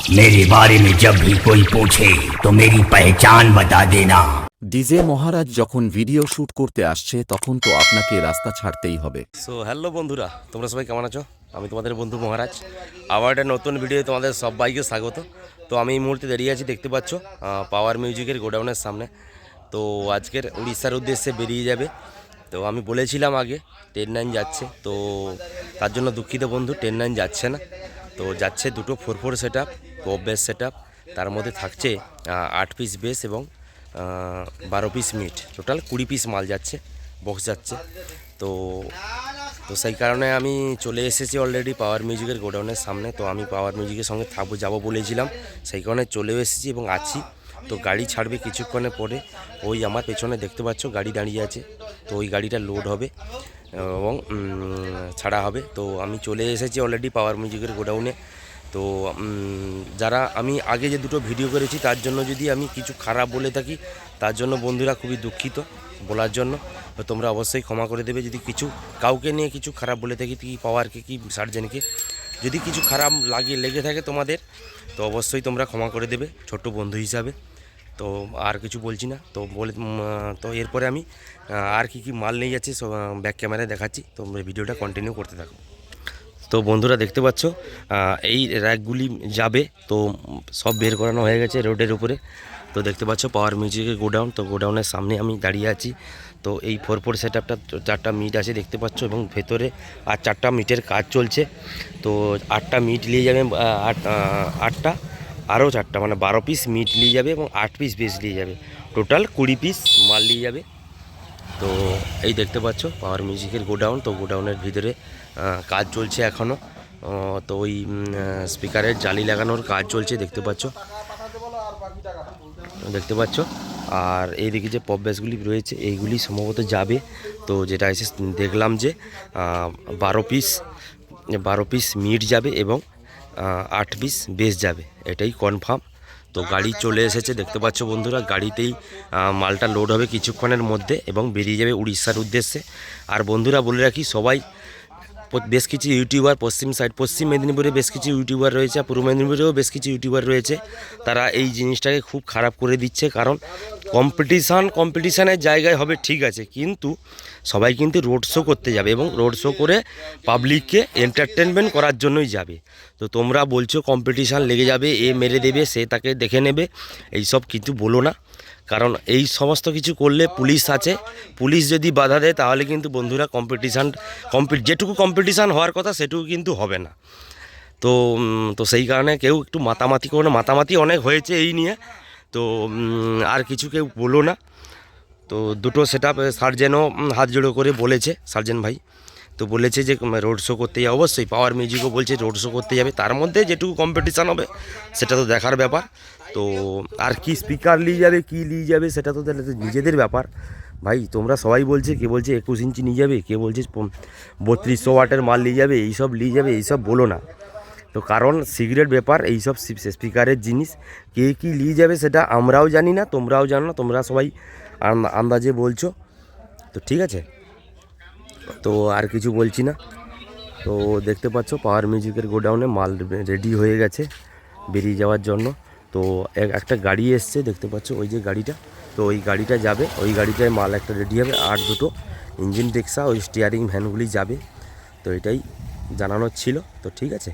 मेरे बारे में जब भी कोई पूछे तो मेरी पहचान बता देना ডিজে মহারাজ যখন ভিডিও শুট করতে আসছে তখন তো আপনাকে রাস্তা ছাড়তেই হবে সো হ্যালো বন্ধুরা তোমরা সবাই কেমন আছো আমি তোমাদের বন্ধু মহারাজ আবার একটা নতুন ভিডিও তোমাদের সবাইকে স্বাগত তো আমি এই মুহূর্তে দাঁড়িয়ে আছি দেখতে পাচ্ছ পাওয়ার মিউজিকের গোডাউনের সামনে তো আজকের উড়িষ্যার উদ্দেশ্যে বেরিয়ে যাবে তো আমি বলেছিলাম আগে টেন নাইন যাচ্ছে তো তার জন্য দুঃখিত বন্ধু টেন নাইন যাচ্ছে না তো যাচ্ছে দুটো four four set up pop base set up তার মধ্যে থাকছে আট পিস বেস এবং বারো পিস মিট টোটাল কুড়ি পিস মাল যাচ্ছে বক্স যাচ্ছে। তো তো সেই কারণে আমি চলে এসেছি অলরেডি পাওয়ার মিউজিকের গোডাউনের সামনে। তো আমি পাওয়ার মিউজিকের সঙ্গে থাকব, যাব বলেছিলাম। সেই কারণে চলেও এসেছি এবং আছি। তো গাড়ি ছাড়বে কিছুক্ষণের পরে। ওই আমার পেছনে দেখতে পাচ্ছ, গাড়ি দাঁড়িয়ে আছে। তো ওই গাড়িটা লোড হবে। এবং ছাড়া হবে। তো আমি চলে এসেছি অলরেডি পাওয়ার মিউজিকের গোডাউনে তো যারা আমি আগে যে দুটো ভিডিও করেছি, তার জন্য যদি আমি কিছু খারাপ বলে থাকি, তার জন্য বন্ধুরা খুবই দুঃখিত বলার জন্য। তোমরা অবশ্যই ক্ষমা করে দেবে। যদি কিছু কাউকে নিয়ে কিছু খারাপ বলে থাকি, কি পাওয়ারকে কি সার্জেনকে যদি কিছু খারাপ লাগে, লেগে থাকে তোমাদের, তো অবশ্যই তোমরা ক্ষমা করে দেবে ছোট্ট বন্ধু হিসাবে। তো আর কিছু বলছি না। তো বলে তো এরপরে আমি আর কি কি মাল নিয়ে যাচ্ছি সব ব্যাক ক্যামেরায় দেখাচ্ছি। তো ভিডিওটা কন্টিনিউ করতে থাকো। তো বন্ধুরা দেখতে পাচ্ছ এই র্যাকগুলি যাবে, তো সব বের করানো হয়ে গেছে রোডের উপরে। তো দেখতে পাচ্ছ পাওয়ার মিউজিকের গোডাউন, তো গোডাউনের সামনে আমি দাঁড়িয়ে আছি। তো এই ফোর ফোর সেট আপটা চারটা মিট আছে দেখতে পাচ্ছ, এবং ভেতরে আর চারটা মিটের কাজ চলছে। তো আটটা মিট নিয়ে যাবে আট আটটা। আরও চারটা মানে বারো পিস মিট নিয়ে যাবে এবং আট পিস বেস নিয়ে যাবে। টোটাল কুড়ি পিস মাল নিয়ে যাবে। তো এই দেখতে পাচ্ছ পাওয়ার মিউজিকের গোডাউন। তো গোডাউনের ভিতরে কাজ চলছে এখনও তো ওই স্পিকারের জালি লাগানোর কাজ চলছে, দেখতে পাচ্ছ। দেখতে পাচ্ছ। আর এইদিকে যে পপ ব্যাসগুলি রয়েছে, এইগুলি সম্ভবত যাবে। তো যেটা এসে দেখলাম যে বারো পিস বারো পিস মিট যাবে এবং আট পিস বেশ যাবে, এটাই কনফার্ম তো গাড়ি চলে এসেছে, দেখতে পাচ্ছ বন্ধুরা, গাড়িতেই মালটা লোড হবে কিছুক্ষণের মধ্যে এবং বেরিয়ে যাবে উড়িষ্যার উদ্দেশ্যে। আর বন্ধুরা, বলে রাখি, সবাই বেশ কিছু ইউটিউবার পশ্চিম সাইড পশ্চিম মেদিনীপুরে বেশ কিছু ইউটিউবার রয়েছে, পূর্ব মেদিনীপুরেও বেশ কিছু ইউটিউবার রয়েছে। তারা এই জিনিসটাকে খুব খারাপ করে দিচ্ছে, কারণ কম্পিটিশান কম্পিটিশানের জায়গায় হবে ঠিক আছে, কিন্তু সবাই কিন্তু রোড শো করতে যাবে এবং রোড শো করে পাবলিককে এন্টারটেনমেন্ট করার জন্যই যাবে। তো তোমরা বলছো কম্পিটিশান লেগে যাবে, এ মেরে দেবে, সে তাকে দেখে নেবে, এইসব কিন্তু বলো না। কারণ এই সমস্ত কিছু করলে পুলিশ আছে, পুলিশ যদি বাধা দেয় তাহলে কিন্তু বন্ধুরা কম্পিটিশান কম্পি যেটুকু কম্পিটিশান হওয়ার কথা সেটুকু কিন্তু হবে না। তো তো সেই কারণে কেউ একটু মাতামাতি করো মাতামাতি অনেক হয়েছে এই নিয়ে। তো আর কিছু কেউ বলো না। তো দুটো সেট আপ সার্জেনও হাত জোড়ো করে বলেছে, সার্জেন ভাই। তো বলেছে যে রোড শো করতে যাবে অবশ্যই পাওয়ার মিউজিকও বলছে রোড শো করতে যাবে। তার মধ্যে যেটুকু কম্পিটিশান হবে, সেটা তো দেখার ব্যাপার। তো, আর কি স্পিকার নিয়ে যাবে, কি নিয়ে যাবে, সেটা তো তাহলে নিজেদের ব্যাপার। ভাই, তোমরা সবাই বলছে, কে বলছে একুশ ইঞ্চি নিয়ে যাবে, কে বলছে বত্রিশশো ওয়াটের মাল নিয়ে যাবে এইসব নিয়ে যাবে এইসব বলো না। তো কারণ, সিগারেট ব্যাপার এইসব স্পিকারের জিনিস, কে কী নিয়ে যাবে সেটা আমরাও জানি না, তোমরাও জানো না, তোমরা সবাই আন্দাজে বলছো। তো ঠিক আছে। তো আর কিছু বলছি না। তো দেখতে পাচ্ছ, পাওয়ার মিউজিকের গোডাউনে মাল রেডি হয়ে গেছে, বেরিয়ে যাওয়ার জন্য। তো একটা গাড়ি এসছে, দেখতে পাচ্ছ ওই যে গাড়িটা। তো ওই গাড়িটা যাবে, ওই গাড়িটায় মাল একটা রেডি হবে, আর দুটো ইঞ্জিন রিক্সা, ওই স্টিয়ারিং ভ্যানগুলি যাবে। তো এটাই জানানোর ছিল। তো ঠিক আছে।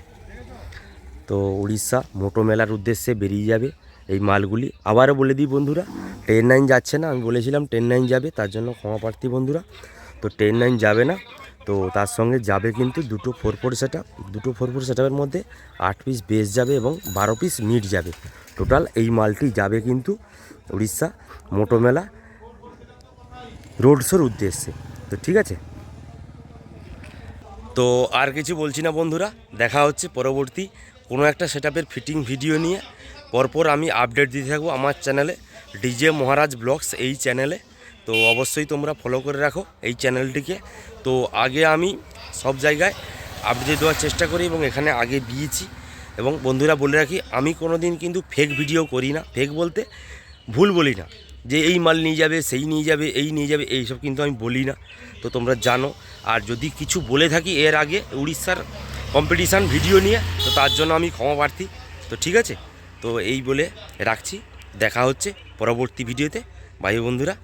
তো উড়িষ্যা মোটো মেলার উদ্দেশ্যে বেরিয়ে যাবে এই মালগুলি। আবারও বলে দিই বন্ধুরা টেন নাইন যাচ্ছে না, আমি বলেছিলাম টেন নাইন যাবে, তার জন্য ক্ষমা প্রার্থী বন্ধুরা। তো টেন নাইন যাবে না, তো তার সঙ্গে যাবে কিন্তু দুটো ফোর ফোর সেট দুটো ফোর ফোর সেট মধ্যে আট পিস বেস যাবে এবং বারো পিস মিট যাবে। টোটাল এই মালটি যাবে কিন্তু উড়িষ্যা মোটো মেলা রোড শোর উদ্দেশ্যে। তো ঠিক আছে? তো আর কিছু বলছি না বন্ধুরা, দেখা হচ্ছে পরবর্তী কোনো একটা সেটআপের ফিটিং ভিডিও নিয়ে। পরপর আমি আপডেট দিতে থাকব আমার চ্যানেলে ডিজে মহারাজ ব্লগস এই চ্যানেলে তো অবশ্যই তোমরা ফলো করে রাখো এই চ্যানেলটিকে তো আগে আমি সব জায়গায় আপডেট দেওয়ার চেষ্টা করি এবং এখানে আগে দিয়েছি। এবং বন্ধুরা বলে রাখি, আমি কোনো দিন কিন্তু ফেক ভিডিও করি না। ফেক বলতে ভুল বলি না। যে এই মাল নিয়ে যাবে, সেই নিয়ে যাবে, এই নিয়ে যাবে, এইসব কিন্তু আমি বলি না। তো তোমরা জানো। আর যদি কিছু বলে থাকি এর আগে উড়িষ্যার কম্পিটিশান ভিডিও নিয়ে, তো তার জন্য আমি ক্ষমা প্রার্থী। তো ঠিক আছে? তো এই বলে রাখছি। দেখা হচ্ছে পরবর্তী ভিডিওতে ভাই বন্ধুরা